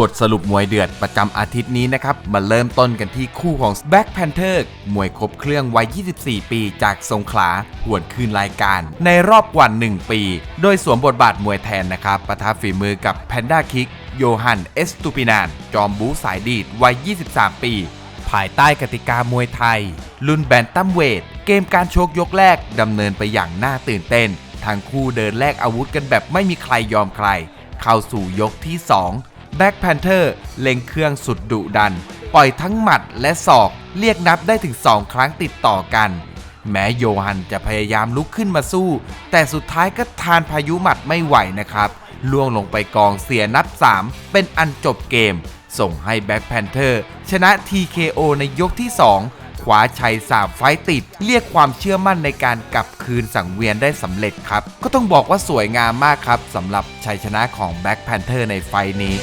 บทสรุปมวยเดือดประจำอาทิตย์นี้นะครับ มาเริ่มต้นกันที่คู่ของ Black Panther มวยครบเครื่องวัย 24 ปีจากสงขลาหวนคืนรายการ ในรอบกว่า 1 ปี โดยสวมบทบาทมวยแทนนะครับประทะฝีมือกับ Panda Kick โยฮันเอสตูปินานจอมบูสายดีดวัย 23 ปี ภายใต้กติกามวยไทย รุ่นแบนตัมเวท เกมการชกยกแรกดำเนินไปอย่างน่าตื่นเต้นทั้งคู่เดินแลกอาวุธกันแบบไม่มีใครยอมใคร เข้าสู่ยกที่ 2 Black Panther เล็งเครื่องสุดดุดัน ปล่อยทั้งหมัดและศอกเรียกนับได้ถึง 2 ครั้งติดต่อกัน แม้โยฮันจะพยายามลุกขึ้นมาสู้ แต่สุดท้ายก็ทานพายุหมัดไม่ไหวนะครับ ล่วงลงไปกองเสียนับ 3 เป็นอันจบเกม ส่งให้ Black Panther ชนะ TKO ในยกที่2คว้าชัย 3 ไฟต์ติด เรียกความเชื่อมั่นในการกลับคืนสังเวียนได้สำเร็จครับ ก็ต้องบอกว่าสวยงามมากครับสำหรับชัยชนะของ Black Panther ในไฟนี้